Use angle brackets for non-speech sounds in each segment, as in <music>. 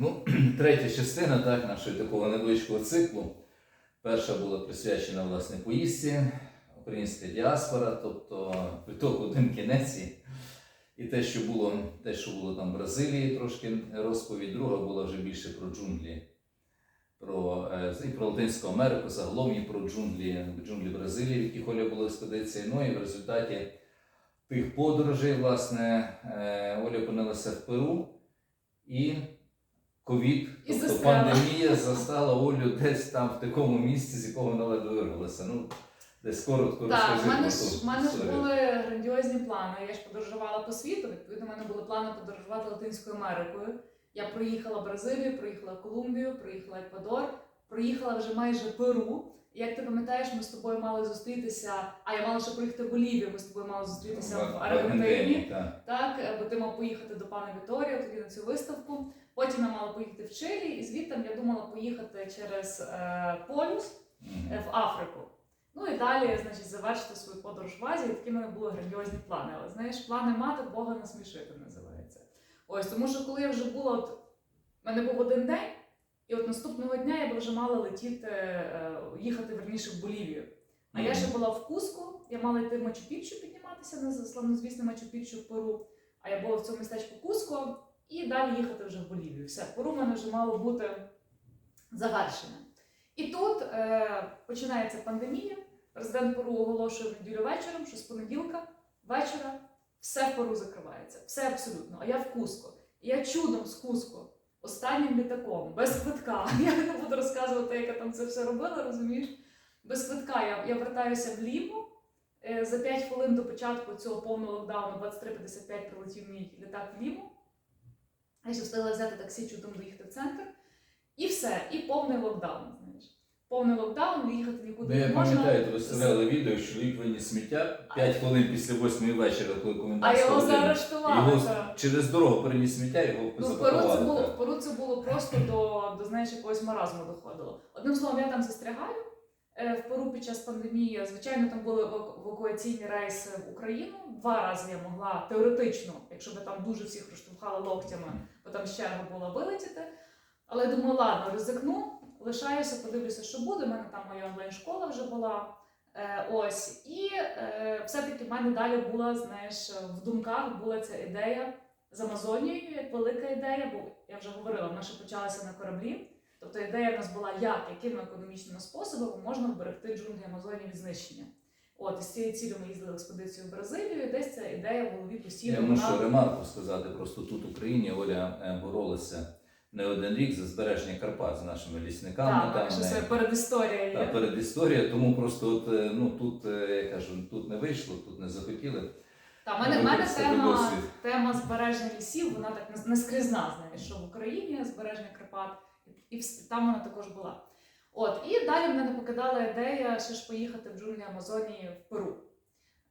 Ну, <clears throat> третя частина так, нашого такого невеличкого циклу. Перша була присвячена власне поїздці, українська діаспора, тобто приток один кінець. і- І те, що було, те, що було там в Бразилії, трошки розповідь. Друга була вже більше про джунглі, про, е, і про Латинську Америку, загалом і про джунглі, джунглі Бразилії, в яких Оля була експедиція. Ну і в результаті тих подорожей, власне, е, Оля опинилася в Перу і ковід, тобто застряла. пандемія застала Олю десь там в такому місці, з якого вона ледве вирвалася. Ну, десь коротко Так, в мене ж в мене ж були грандіозні плани. Я ж подорожувала по світу. Відповідно, в мене були плани подорожувати Латинською Америкою. Я проїхала Бразилію, проїхала Колумбію, проїхала Еквадор, проїхала вже майже Перу. Як ти пам'ятаєш, ми з тобою мали зустрітися. А я мала ще проїхати в Болівію. Ми з тобою мали зустрітися в Аргентині. так. Так, бо ти мав поїхати до пана Віторіо тоді на цю виставку. Потім я мала поїхати в Чилі, і звідти я думала поїхати через е, полюс е, в Африку. Ну і далі, значить, завершити свою подорож в Азії. Такі в мене були грандіозні плани. Але знаєш, плани мати Бога насмішити називається. Ось тому, що коли я вже була, от в мене був один день, і от наступного дня я би вже мала летіти, е, їхати верніше в Болівію. А я ще була в Куску, я мала йти в Мачу-Пікчу підніматися на славнозвісне Мачу-Пікчу в Перу. А я була в цьому містечку Куско і далі їхати вже в Болівію. Все, Перу мене вже мало бути завершене. І тут е, починається пандемія. Президент Перу оголошує в неділю вечором, що з понеділка вечора все в Перу закривається. Все абсолютно. А я в Куско. Я чудом з Куско, останнім літаком, без квитка. <laughs> Я не буду розказувати, як я там це все робила, розумієш? Без квитка я, я вертаюся в Ліму. Е, За 5 хвилин до початку цього повного локдауну 23.55 прилетів мій літак в Ліму. Я ще встигла взяти таксі, чудом доїхати в центр. І все, і повний локдаун. Знаєш. Повний локдаун, виїхати нікуди Ну, я не можна. пам'ятаю, то виставляли відео, що чоловік виніс сміття 5 хвилин після 8 вечора, коли А комендантська його година. заарештували. Його так. через дорогу переніс сміття, його Ну, в Перу це запакували. було так. в Перу це було просто до, до знаєш, якогось маразму доходило. Одним словом, я там застрягаю. Е, В Перу під час пандемії, звичайно, там були еваку- евакуаційні рейси в Україну. Два рази я могла теоретично, якщо би там дуже всіх розштовхали локтями, бо там ще була вилетіти. Але я думаю, ладно, ризикну, лишаюся, подивлюся, що буде. У мене там моя онлайн-школа вже була. Е, ось. І е, все-таки в мене далі була, знаєш, в думках була ця ідея з Амазонією, як велика ідея, бо я вже говорила, вона ще почалася на кораблі. Тобто ідея в нас була, як, якими економічними способами можна вберегти джунглі Амазонії від знищення. От, з цією цілею ми їздили в експедицію в Бразилію, і десь ця ідея в голові постійно. Я мушу ремарку сказати, просто тут в Україні Оля боролася не один рік за збереження Карпат з нашими лісниками. Так, що е, це передісторія є. передісторія, тому просто от, е, ну, тут, е, я кажу, тут не вийшло, тут не захотіли. Та, мене, в мене тема, тема збереження лісів, вона так не- нескрізна, знаєш, що в Україні збереження Карпат, і там вона також була. От, і далі в мене покидала ідея ще ж поїхати в джунглі Амазонії в Перу.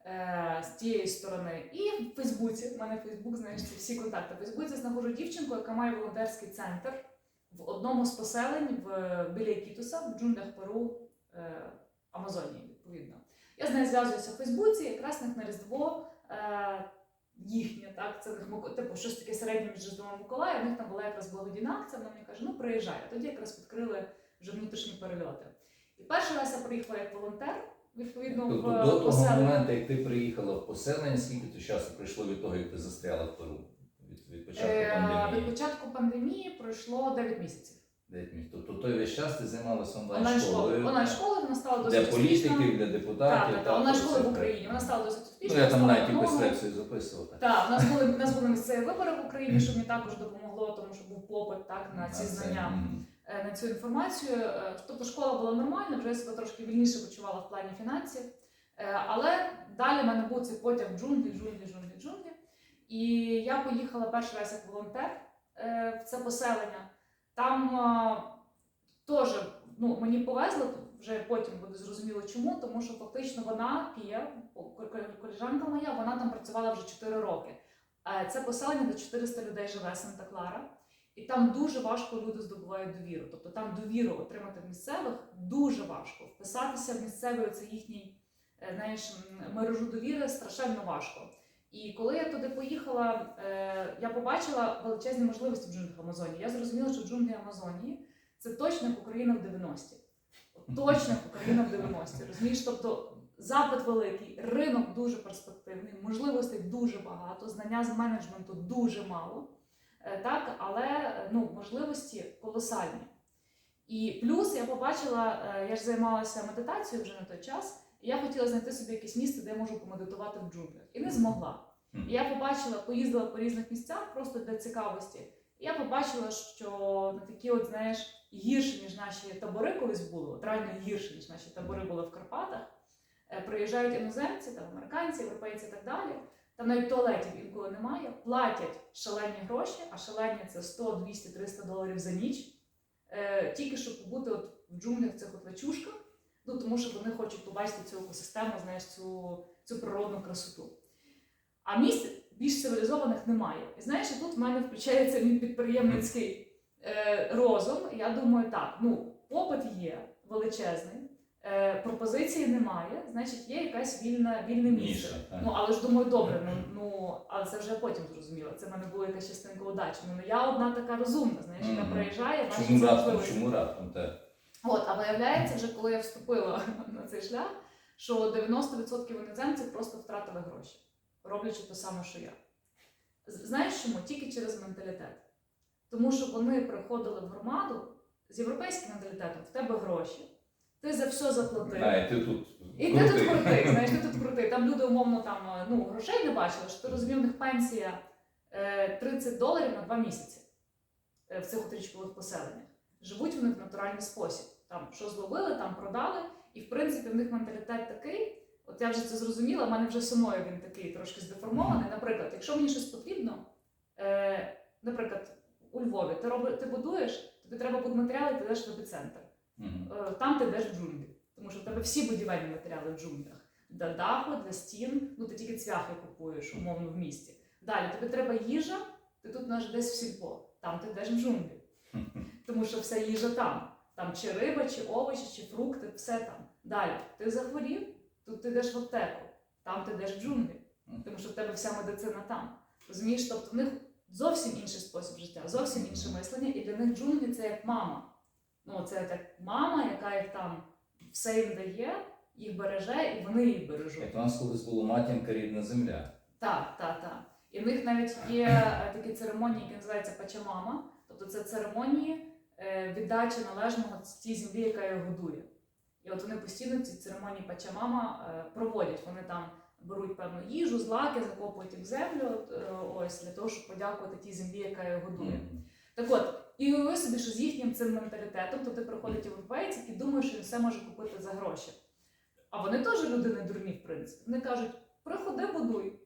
Е, з тієї сторони. І в Фейсбуці, в мене Фейсбук, знаєш, це всі контакти. В Фейсбуці знаходжу дівчинку, яка має волонтерський центр в одному з поселень в, біля Кітуса, в джунглях Перу, е, Амазонії, відповідно. Я з нею зв'язуюся в Фейсбуці, якраз на Різдво е, їхнє, так, це Мико- типу щось таке середнє між Різдвом і Миколаєм, в них там була якраз благодійна акція, вона мені каже, ну приїжджай. Тоді якраз відкрили вже внутрішні перельоти. І перший раз я приїхала як волонтер, відповідно, Тобто в до того моменту, як ти приїхала в поселення, скільки то часу пройшло від того, як ти застряла в Перу? Від, від початку Е, Від початку пандемії пройшло 9 місяців. Дев'ять місяців. Тобто той весь час ти займалася онлайн-школою? Онлайн-школа вона стала досить успішна. політиків, для депутатів. Так, та, онлайн-школа в. Україні. Вона стала досить Ну, успішною. я там навіть якусь лекцію записував. так. Так, у нас були у нас були місцеві вибори в Україні, що мені також допомогло, тому що був попит так на ці знання. е, на цю інформацію. Е, Тобто школа була нормальна, вже я себе трошки вільніше почувала в плані фінансів. Е, Але далі в мене був цей потяг джунглі, джунглі, джунглі, джунглі. І я поїхала перший раз як волонтер в це поселення. Там теж ну, мені повезло, вже потім буде зрозуміло чому, тому що фактично вона, Пія, колежанка моя, вона там працювала вже 4 роки. Е, Це поселення, де 400 людей живе Санта Клара. І там дуже важко люди здобувають довіру. Тобто там довіру отримати в місцевих дуже важко. Вписатися в місцевий це їхній е, знаєш, мережу довіри страшенно важко. І коли я туди поїхала, е, я побачила величезні можливості в джунглях Амазонії. Я зрозуміла, що джунглі Амазонії це точно Україна в 90-ті. От Точно Україна в 90-ті. Розумієш? Тобто запит великий, ринок дуже перспективний, можливостей дуже багато, знання з менеджменту дуже мало. Е, Так, але ну, можливості колосальні. І плюс я побачила, е, я ж займалася медитацією вже на той час, я хотіла знайти собі якесь місце, де я можу помедитувати в джунглях. І не змогла. І я побачила, поїздила по різних місцях просто для цікавості. І я побачила, що на такі, от, знаєш, гірші, ніж наші табори колись були, от реально гірші, ніж наші табори були в Карпатах. е, Приїжджають іноземці, там американці, європейці і так далі. Там навіть туалетів інколи немає, платять шалені гроші, а шалені це 100, 200, 300 доларів за ніч. Е, тільки щоб побути от в джунглях цих от лачушках, ну тому що вони хочуть побачити цю екосистему, знаєш, цю, цю природну красоту. А місць більш цивілізованих немає. І знаєш, тут в мене включається мій підприємницький е, розум. Я думаю, так, ну, попит є величезний, е, пропозиції немає, значить, є якась вільна, вільне місце. Ну, але ж думаю, добре, ну, ну але це вже потім зрозуміло. Це в мене була якась частинка удачі. Ну, я одна така розумна, знаєш, яка приїжджає, бачить Чому раптом? Чому раптом? Так. От, а виявляється, вже коли я вступила <laughs> на цей шлях, що 90% іноземців просто втратили гроші, роблячи те саме, що я. Знаєш чому? Тільки через менталітет. Тому що вони приходили в громаду з європейським менталітетом, в тебе гроші, ти за все заплатив. А, і ти тут І ти тут крутий, <laughs> знаєш, ти тут крутий. Там люди умовно там е, ну, грошей не бачили, що ти розумів, у них пенсія е, 30 доларів на 2 місяці е, в цих отрічкових поселеннях. Живуть вони в натуральний спосіб. Там що зловили, там продали. І в принципі в них менталітет такий. От я вже це зрозуміла, в мене вже самою він такий трошки здеформований. Наприклад, якщо мені щось потрібно, е, наприклад, у Львові ти роби, ти будуєш, тобі треба будматеріали, ти йдеш в епіцентр. Е, там ти йдеш в джунглі. Тому що в тебе всі будівельні матеріали в джунглях. Для даху, для стін, ну ти тільки цвяхи купуєш, умовно в місті. Далі тобі треба їжа, ти тут наш десь в сільпо, там ти йдеш в джунглі. <laughs> Тому що вся їжа там. Там чи риба, чи овочі, чи фрукти, все там. Далі ти захворів, тут ти йдеш в аптеку, там ти йдеш в джунглі. Тому що в тебе вся медицина там. Розумієш, тобто в них зовсім інший спосіб життя, зовсім інше мислення, і для них джунглі це як мама. Ну, це так мама, яка їх там все їм дає, їх береже, і вони їх бережуть. Як у нас колись було матінка рідна земля. Так, так, так. І в них навіть є е, такі церемонії, які називаються пачамама. Тобто це церемонії е, віддачі належного цій землі, яка його годує. І от вони постійно ці церемонії пачамама е, проводять. Вони там беруть певну їжу, злаки, закопують їх в землю, е, ось для того, щоб подякувати тій землі, яка його годує. Так от, і уяви собі, що з їхнім цим менталітетом туди приходять європейці, які думають, що він все може купити за гроші. А вони теж люди не дурні, в принципі. Вони кажуть, приходи, будуй.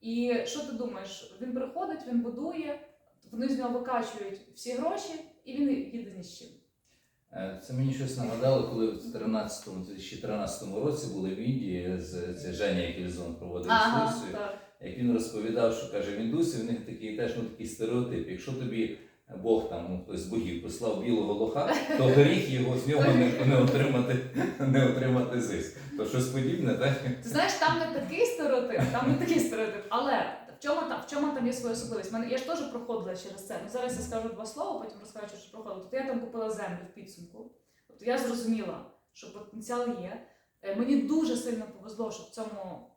І що ти думаєш? Він приходить, він будує, вони з нього викачують всі гроші, і він їде ні з чим. Е, Це мені щось нагадало, коли в 2013 році були в Індії, з це Женя Кільзон проводив екскурсію. так. Як він розповідав, що каже, в індусі в них такий теж ну, такий стереотип. Якщо тобі Бог там, ну хтось з богів послав білого лоха, то горіх його з нього не, не отримати, не отримати зиск. То щось подібне, так? Ти знаєш, там не такий стереотип, там не такий стереотип, але чому там, в чому там є своя особливість? Мене я ж теж проходила через це. Ну зараз я скажу два слова, потім розкажу, що проходила. Тобто я там купила землю в підсумку. Тобто я зрозуміла, що потенціал є. Е, Мені дуже сильно повезло, що в цьому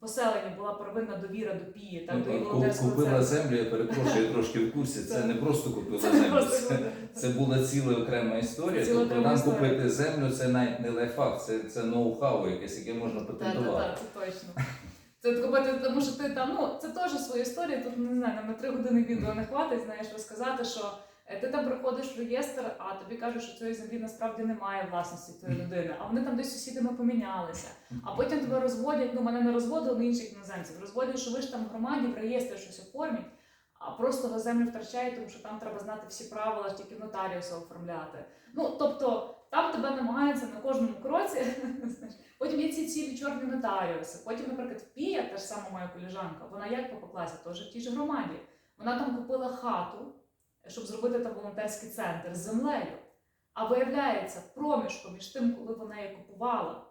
поселенні була первинна довіра до пії, так до її Ну, волонтерського купила центру. землю, я перепрошую, я трошки в курсі. Це не просто купила Це землю. просто Це, це була ціла окрема історія. Ціла тобто нам історія. купити землю це навіть не лайфхак, це, це ноу-хау якесь, яке можна Так, так, так, це точно. Це купити, тому що ти там, ну це теж своя історія. Тут не знаю, нам на три години відео не хватить, знаєш, розказати, що е, ти там приходиш в реєстр, а тобі кажуть, що цієї землі насправді немає власності тої людини, а вони там десь сусідами помінялися. А потім тебе розводять, ну мене не розводили, інших іноземців. Розводять, що ви ж там в громаді в реєстрі щось оформіть, а просто ви землю втрачаєте, тому що там треба знати всі правила, тільки нотаріуса оформляти. Ну тобто там тебе намагаються на кожному кроці. <laughs> Потім є ці цілі чорні нотаріуси. Потім, наприклад, Пія, та ж сама моя коліжанка, вона як попеклася, теж в тій ж громаді. Вона там купила хату, щоб зробити там волонтерський центр з землею. А виявляється, проміжку між тим, коли вона її купувала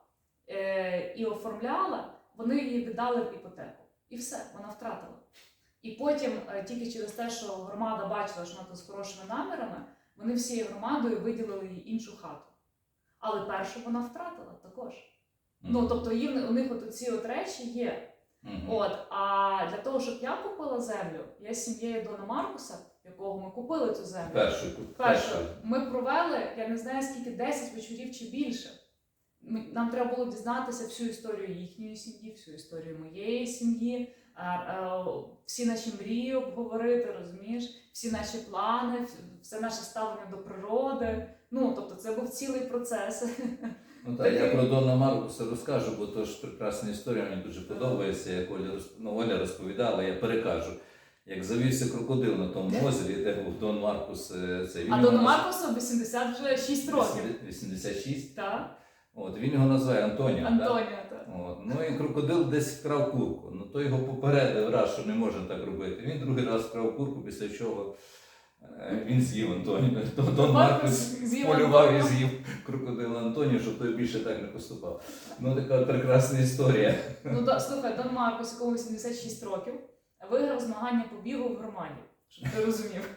е, і оформляла, вони її віддали в іпотеку. І все, вона втратила. І потім, е, тільки через те, що громада бачила, що вона тут з хорошими намірами, вони всією громадою виділили їй іншу хату. Але першу вона втратила також. Ну, тобто їм, у них от ці от речі є. Мгм. От, а для того, щоб я купила землю, я з сім'єю Дона Маркуса, якого ми купили цю землю. Першу, першу. ми провели, я не знаю скільки, 10 вечорів чи більше. Нам треба було дізнатися всю історію їхньої сім'ї, всю історію моєї сім'ї, всі наші мрії обговорити, розумієш, всі наші плани, все наше ставлення до природи. Ну, тобто, це був цілий процес. Ну так, я про Дона Маркуса розкажу, бо то ж прекрасна історія, мені дуже подобається, як Оля, ну, Оля розповідала, я перекажу. Як завівся крокодил на тому озері, де був Дон Маркус, е, це він А наз- Маркусу 86 років. 86. Так, От, він його називає Антоніо. Антоніо, так. От. Ну і крокодил десь вкрав курку. Ну то його попередив раз, що не можна так робити. Він другий раз вкрав курку, після чого е, він з'їв Антоніо. То Дон Маркус полював і з'їв крокодила Антоніо, щоб той більше так не поступав. Ну така прекрасна історія. Ну, да, слухай, Дон Маркос, якому 86 років, виграв змагання по бігу в Германії, щоб ти розумів.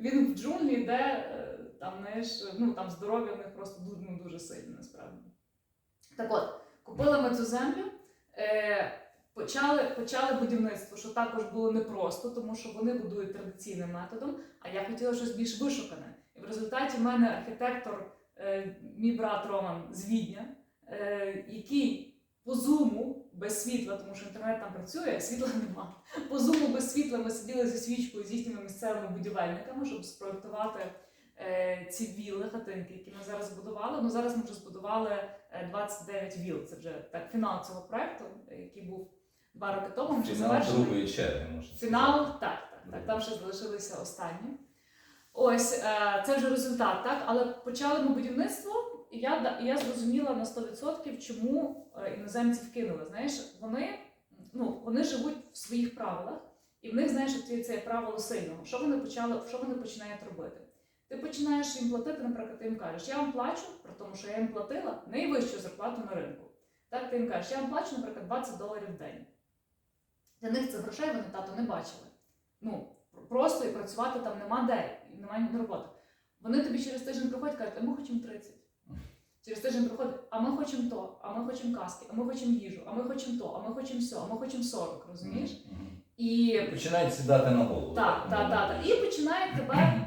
Він в джунглі, де е, там, знаєш, ну там здоров'я в них просто ну, дуже сильне насправді. Так от, купили ми цю землю, е, почали, почали будівництво, що також було непросто, тому що вони будують традиційним методом, а я хотіла щось більш вишукане. І в результаті в мене архітектор, е, мій брат Роман з Відня, е, який по зуму без світла, тому що інтернет там працює, а світла <laughs> нема. По зуму без світла ми сиділи зі свічкою з їхніми місцевими будівельниками, щоб спроектувати ці вілли, хатинки, які ми зараз збудували. Ну зараз ми вже збудували е, 29 віл. Це вже так фінал цього проекту, е, який був два роки тому. Ми вже Фінал завершили. другої черги, можна Фінал, так, так, так. Там ще залишилися останні. Ось е, це вже результат, так. Але почали ми будівництво, і я, да- і я зрозуміла на 100%, чому е, іноземців кинули. Знаєш, вони, ну, вони живуть в своїх правилах, і в них, знаєш, це, це правило сильного. Що вони почали, що вони починають робити? Ти починаєш їм платити, наприклад, ти їм кажеш, я вам плачу, при тому, що я їм платила найвищу зарплату на ринку. Так, ти їм кажеш, я вам плачу, наприклад, 20 доларів в день. Для них це грошей вони тато не бачили. Ну, просто і працювати там нема де, і немає ні роботи. Вони тобі через тиждень приходять і кажуть, а ми хочемо 30. Через тиждень приходять, а ми хочемо то, а ми хочемо каски, а ми хочемо їжу, а ми хочемо то, а ми хочемо все, а ми хочемо 40, розумієш? І Починають сідати на голову. так, так, так. І починають тебе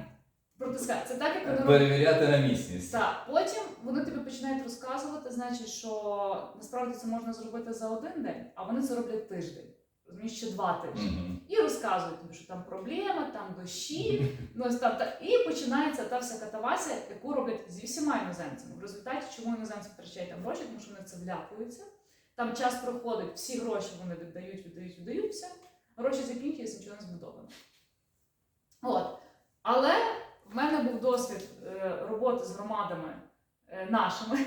протискати. Це так, як вони роблять. Перевіряти на міцність. Так, потім вони тобі починають розказувати, значить, що насправді це можна зробити за один день, а вони це роблять тиждень. Розумієш, ще два тижні. Мгм. І розказують тобі, що там проблема, там дощі, <laughs> ну ось там та і починається та вся катавасія, яку роблять зі всіма іноземцями. В результаті, чому іноземці втрачають там гроші, тому що вони в це вляпуються. Там час проходить, всі гроші вони віддають, віддають, віддають все. Гроші закінчуються, нічого не збудовано. От. Але в мене був досвід е, роботи з громадами е, нашими,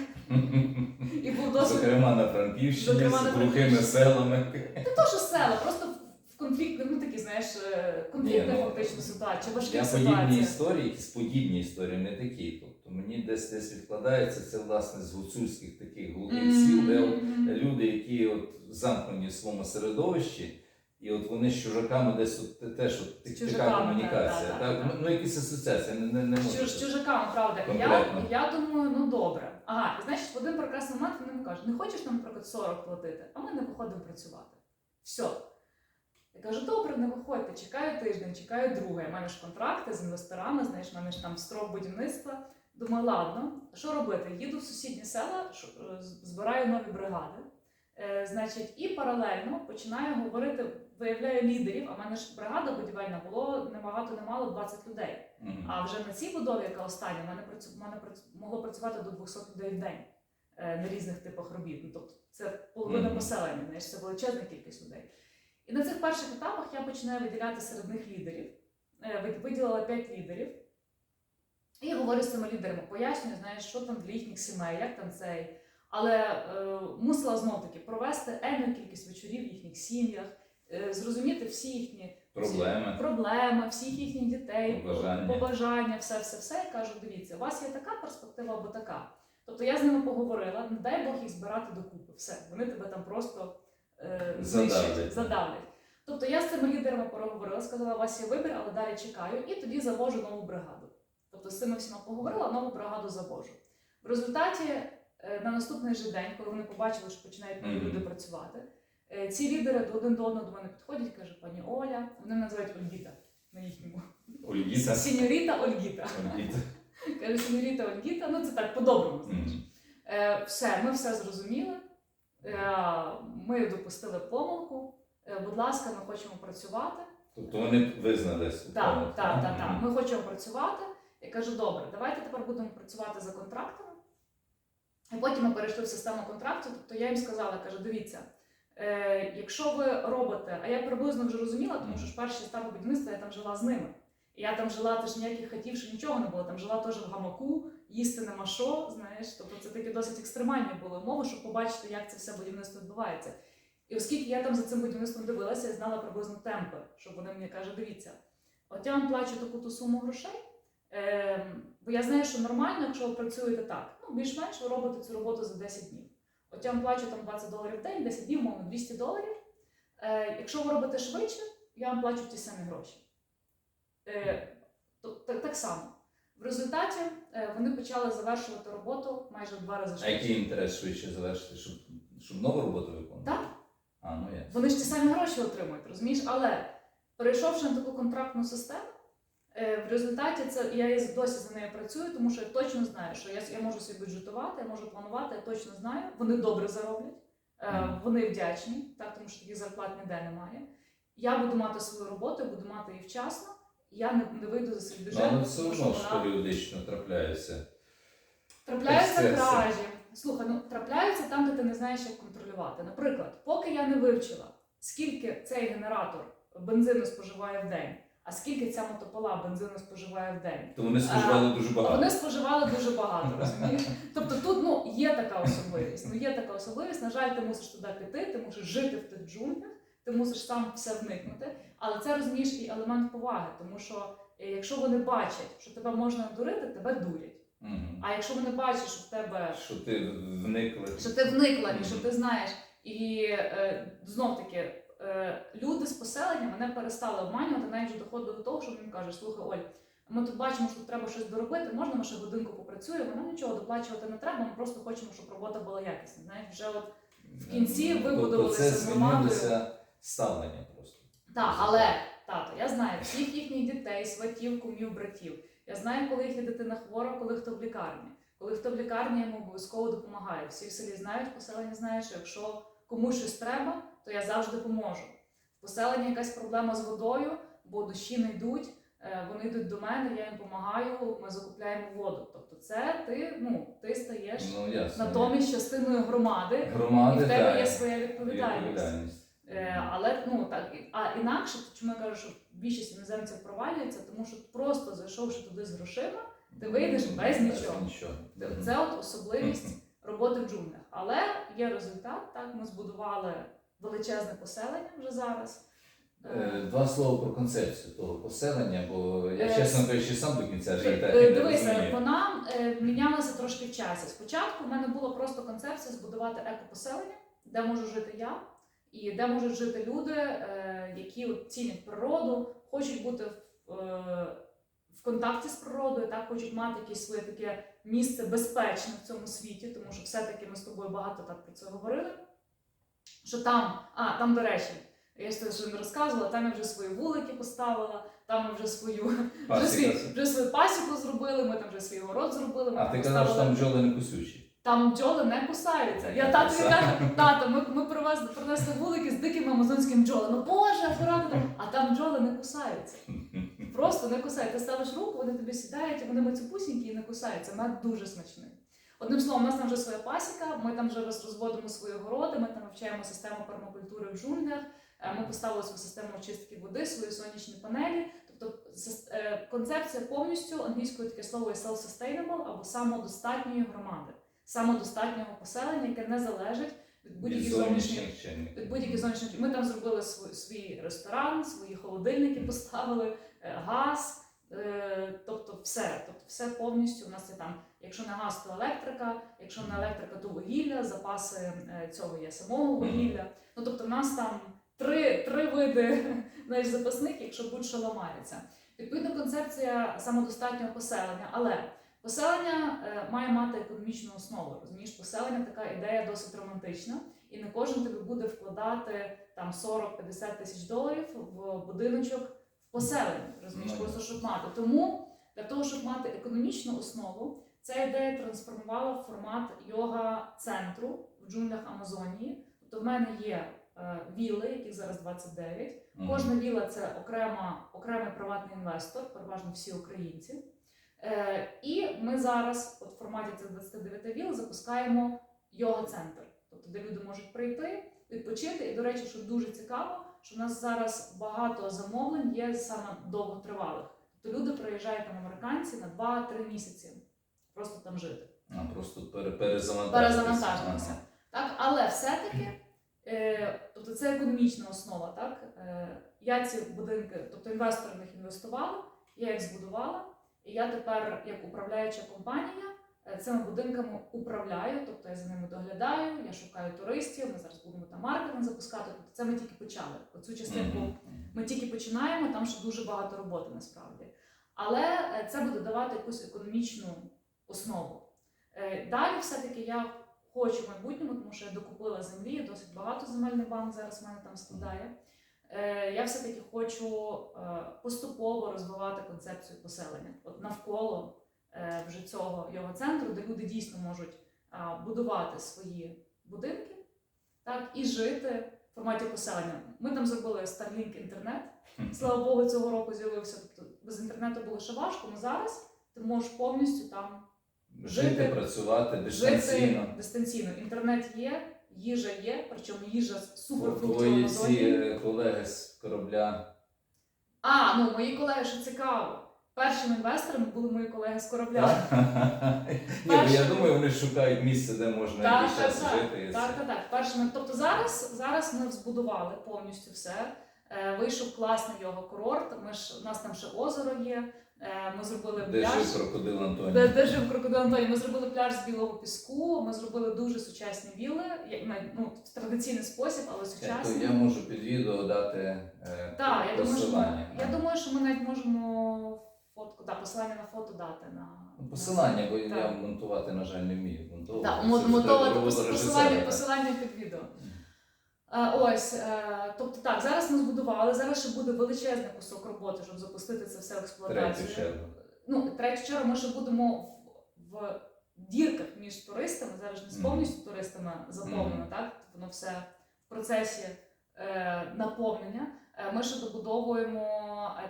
і був досвід Зокрема на Франківщині, Зокрема, з на глухими селами. Не то, що села, просто в конфлікт, ну такі, знаєш, е, конфліктна ну, фактично ситуація, важкі Я подібні ситуації. історії, подібні історії, не такі. Тобто мені десь десь відкладається це власне з гуцульських таких глухих сіл, де от люди, які от замкнені в своєму середовищі, і от вони з чужаками десь от те- теж от така чужаками, комунікація. так, Так, так, так. Ну, ну якісь асоціації, не, не, не можу. Чуж, чужаками, правда. Я, Конкретно. я думаю, ну добре. Ага, і значить, в один прекрасний момент вони мені кажуть, не хочеш нам, наприклад, 40 платити, а ми не виходимо працювати. Все. Я кажу, добре, не виходьте, чекаю тиждень, чекаю другий. У мене ж контракти з інвесторами, знаєш, в мене ж там строк будівництва. Думаю, ладно, що робити? Їду в сусідні села, ш- е, з- збираю нові бригади. Е, значить, і паралельно починаю говорити, виявляю лідерів. А в мене ж бригада будівельна було небагато, немало 20 людей. Мгм. А вже на цій будові, яка остання, в мене працю... в мене працю... могло працювати до 200 людей в день е, на різних типах робіт. Ну, тобто це половина Мгм. поселення, знаєш, це величезна кількість людей. І на цих перших етапах я починаю виділяти серед них лідерів. Е, Виділила 5 лідерів. І говорю з цими лідерами, пояснюю, знаєш, що там для їхніх сімей, як там цей. Але е, мусила знов таки провести енну кількість вечорів в їхніх сім'ях, е, зрозуміти всі їхні Проблеми. проблеми, всіх їхніх дітей, Побажання. побажання, все, все, все. І кажу, дивіться, у вас є така перспектива або така. Тобто я з ними поговорила, не дай Бог їх збирати докупи. Все, вони тебе там просто е, знищать, Задавлять. Тобто я з цими лідерами переговорила, сказала, у вас є вибір, але далі чекаю, і тоді завожу нову бригаду. Тобто з цими всіма поговорила, нову бригаду завожу. В результаті на наступний же день, коли вони побачили, що починають нові люди працювати, е, ці лідери до один до одного до мене підходять, каже, пані Оля, вони називають Ольгіта на їхньому. Ольгіта. Сіньоріта Ольгіта. Ольгіта. <laughs> Каже, сіньоріта Ольгіта, ну це так по-доброму. Е, все, ми все зрозуміли. Е, ми допустили помилку. Е, будь ласка, ми хочемо працювати. Тобто вони визнали свою Так, так, так, так. Ми хочемо працювати. Я кажу, добре, давайте тепер будемо працювати за контрактами. І потім ми перейшли в систему контракту. Тобто я їм сказала, кажу, дивіться, е, якщо ви робите, а я приблизно вже розуміла, тому що ж перші етапи будівництва я там жила з ними. І я там жила теж ніяких хатів, що нічого не було. Там жила теж в гамаку, їсти нема що, знаєш. Тобто це такі досить екстремальні були умови, щоб побачити, як це все будівництво відбувається. І оскільки я там за цим будівництвом дивилася, я знала приблизно темпи, щоб вони мені кажуть, дивіться, от я вам плачу таку ту суму грошей. Ем, бо я знаю, що нормально, якщо ви працюєте так, ну більш-менш ви робите цю роботу за 10 днів. От я вам плачу там 20 доларів в день, 10 днів, мовно 200 доларів. Е, якщо ви робите швидше, я вам плачу ті самі гроші. Е, то, так, так само. В результаті е, вони почали завершувати роботу майже в два рази А який інтерес швидше завершити, щоб, щоб нову роботу виконувати? Так. А, ну я. Вони ж ті самі гроші отримують, розумієш? Але перейшовши на таку контрактну систему, в результаті це я і досі за нею працюю, тому що я точно знаю, що я, я можу собі бюджетувати, я можу планувати, я точно знаю. Вони добре зароблять, е, вони вдячні, так, тому що таких зарплат ніде немає. Я буду мати свою роботу, буду мати її вчасно. Я не, не вийду за свій Ну, бюджет, але все одно ж періодично трапляються. Трапляються кражі. Слухай, ну трапляються там, де ти не знаєш, як контролювати. Наприклад, поки я не вивчила, скільки цей генератор бензину споживає в день, а скільки ця мотопола бензину споживає в день. То вони споживали дуже багато. Вони споживали дуже багато, розумієш? Тобто тут ну, є така особливість. Ну, є така особливість. На жаль, ти мусиш туди піти, ти мусиш жити в тих джунглях, ти мусиш сам все вникнути. Але це розумієш і елемент поваги, тому що е, якщо вони бачать, що тебе можна дурити, тебе дурять. Мгм. А якщо вони бачать, що в тебе Що ти вникла. що ти вникла і що ти знаєш, і е, знов таки люди з поселення мене перестали обманювати, навіть вже доходило до того, що він каже: слухай, Оль, ми тут бачимо, що треба щось доробити, можна ми ще годинку попрацюємо, нам нічого доплачувати не треба, ми просто хочемо, щоб робота була якісна. Знаєш, вже от в кінці Тобто вибудувалися з громадою. ставлення просто. Так, але тато, я знаю всіх їхніх дітей, сватів, кумів, братів. Я знаю, коли їхня дитина хвора, коли хто в лікарні. Коли хто в лікарні, йому обов'язково допомагаю. Всі в селі знають, в поселенні знають, що якщо комусь щось треба, то я завжди поможу. В поселенні якась проблема з водою, бо дощі не йдуть. е, Вони йдуть до мене, я їм допомагаю, ми закупляємо воду. Тобто, це ти, ну, ти стаєш Ну, ясно. натомість частиною громади, і в тебе так, є своя відповідальність. відповідальність. Е, але ну так а інакше, чому я кажу, що більшість іноземців провалюється, тому що просто зайшовши туди з грошима, ти вийдеш без нічого. нічого. це, це от особливість роботи в джунглях. Але є результат. Так, ми збудували величезне поселення вже зараз. Е, Два слова про концепцію того поселення, бо я, Е, чесно кажучи, сам до кінця ж її так і Е, Дивися, вона мінялася трошки в часі. Спочатку в мене була просто концепція збудувати екопоселення, де можу жити я, і де можуть жити люди, які от цінять природу, хочуть бути в контакті з природою, так хочуть мати якесь своє таке місце безпечне в цьому світі, тому що все-таки ми з тобою багато так про це говорили. Що там, а там, до речі, я ж це не розказувала, там я вже свої вулики поставила, там ми вже свою <laughs> вже, свій, вже свою пасіку зробили, ми там вже свій город зробили. Ми А ти казав, що там бджоли не кусючі. там бджоли не кусаються. Я Не татові кажу, тато, ми, ми привезли, принесли вулики з дикими амазонськими бджолами. Ну боже, акуратно, а там бджоли не кусаються. <laughs> Просто не кусаються. Ти ставиш руку, вони тобі сідають, і вони мацюпусінькі і не кусаються. Мед дуже смачний. Одним словом, у нас там вже своя пасіка, ми там вже розводимо свої городи, ми там вивчаємо систему пермакультури в джунглях, е, ми поставили свою систему очистки води, свої сонячні панелі. Тобто е, концепція повністю англійською таке слово є self-sustainable або самодостатньої громади, самодостатнього поселення, яке не залежить від будь-яких зовнішніх від будь-яких зовнішніх. Ми там зробили свій, свій ресторан, свої холодильники поставили, е, газ. Тобто все, тобто все повністю у нас є там. Якщо не газ, то електрика, якщо не електрика, то вугілля, запаси е, цього є самого вугілля. Ну тобто, в нас там три, три види <laughs> знаєш, запасних, якщо будь-що ламається. Відповідно, концепція самодостатнього поселення, але поселення е, має мати економічну основу. Розумієш, поселення така ідея досить романтична, і не кожен тобі буде вкладати там 40-50 тисяч доларів в будиночок в поселення. Розумієш, просто щоб мати. Тому для того, щоб мати економічну основу, ця ідея трансформувала в формат йога-центру в джунглях Амазонії. Тобто в мене є е, віли, яких зараз 29. Мгм. Кожна віла це окрема, окремий приватний інвестор, переважно всі українці. Е, і ми зараз, от в форматі цих 29 віл, запускаємо йога-центр, тобто де люди можуть прийти, відпочити. І, до речі, що дуже цікаво, що в нас зараз багато замовлень є саме довготривалих. Тобто люди приїжджають там американці на 2-3 місяці, просто там жити. А, просто пере- перезавантажитися. Перезавантажитися. Ага. Так, але все-таки, е, тобто це економічна основа. Так? Е, я ці будинки, тобто інвестори в них інвестували, я їх збудувала, і я тепер, як управляюча компанія, е, цими будинками управляю, тобто я за ними доглядаю, я шукаю туристів, ми зараз будемо там маркетинг запускати. Тобто це ми тільки почали. Оцю частинку ми тільки починаємо, там ще дуже багато роботи насправді. Але е, це буде давати якусь економічну основу. Е, Далі, все-таки я хочу в майбутньому, тому що я докупила землі, досить багато земельний банк зараз в мене там складає. Е, Я все-таки хочу е, поступово розвивати концепцію поселення. От навколо вже цього його центру, де люди дійсно можуть будувати свої будинки так, і жити в форматі поселення. Ми там зробили Starlink інтернет. <laughs> Слава Богу, цього року з'явився. Тобто без інтернету було ще важко, але зараз ти можеш повністю там Жити, Жити- працювати жити дистанційно. дистанційно. Інтернет є, їжа є, причому їжа супер Твої колеги з корабля. А, ну мої колеги, що цікаво. Першими інвесторами були мої колеги з корабля. Ні, я думаю, вони шукають місце, де можна якийсь час жити. Так, так, так. Першими. Тобто зараз, зараз ми збудували повністю все. Е, Вийшов класний його курорт. Ми ж у нас там ще озеро є. Е, Ми зробили Де пляж. жив крокодил Антоній. Де, де жив крокодил Антоній? Ми зробили пляж з білого піску. Ми зробили дуже сучасні віли, ну, в традиційний спосіб, але То сучасні. я можу під відео дати е, Так, я думаю, що ми, я думаю, що ми навіть можемо фотку, да, посилання на фото дати на Ну, Посилання, бо я монтувати, на жаль, не вмію. Монтувати. Так, монтувати посилання, посилання під відео. Е, Ось, е, тобто так, зараз ми збудували, зараз ще буде величезний кусок роботи, щоб запустити це все в експлуатацію. чергу. Ну, третю чергу ми ще будемо в, в дірках між туристами, зараз не з повністю туристами заповнено, так? Воно все в процесі е, наповнення. Е, ми ще добудовуємо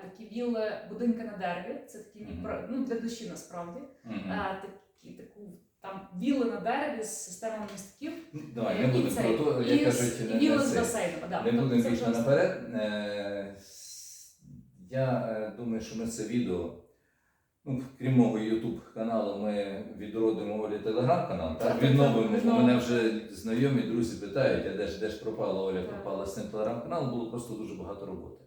такі вілли, будинки на дереві. Це такі Мгм. ні- ну, для душі насправді. Мгм. Е, такі, таку там вілли на дереві з системами містків. Ну, Давай, не будемо про то, як кажуть, не, вілли з басейном. Да, не тобто будемо більше наперед. Е, Я е, думаю, що ми це відео, ну, крім мого YouTube каналу, ми відродимо Олі телеграм-канал. Так, відновимо. Мене вже знайомі друзі питають, а де ж, де ж пропала Оля, Так. пропала з цим телеграм-каналом, було просто дуже багато роботи.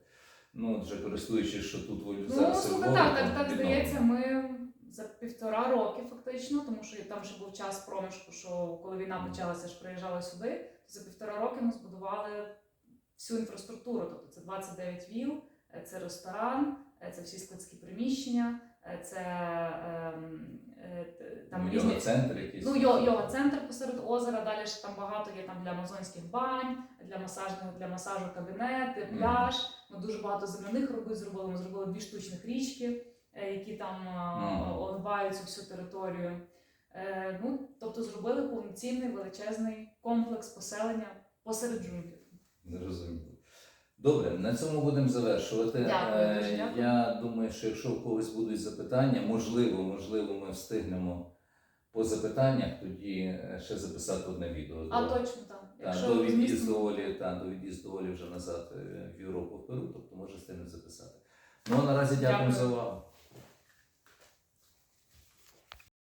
Ну, вже користуючись, що тут Олю Ну, зараз. слухай, у так, так, так здається, ми за півтора роки фактично, тому що там ще був час проміжку, що коли війна почалася, ж приїжджали сюди. За півтора роки ми збудували всю інфраструктуру. Тобто це 29 віл, е, це ресторан, е, це всі складські приміщення, е, це ем, там Ну, різні Йога-центр якийсь. Ну, йо- йога-центр посеред озера, далі ж там багато є там для амазонських бань, для масажного, для масажу кабінети, пляж. Ми дуже багато земляних робіт зробили. Ми зробили дві штучних річки, які там Мгм. омивають цю всю територію. Е, Ну, тобто зробили повноцінний величезний комплекс поселення посеред джунглів. Зрозуміло. Добре, на цьому будемо завершувати. Дякую, Е, дуже дякую. Я думаю, що якщо у когось будуть запитання, можливо, можливо, ми встигнемо по запитаннях тоді е, ще записати одне відео. А До- точно там. та, до від'їзду Олі, та, до від'їзду Олі вже назад е, в Європу в Перу, тобто може встигнемо записати. Ну а наразі дякую Дякую. за увагу.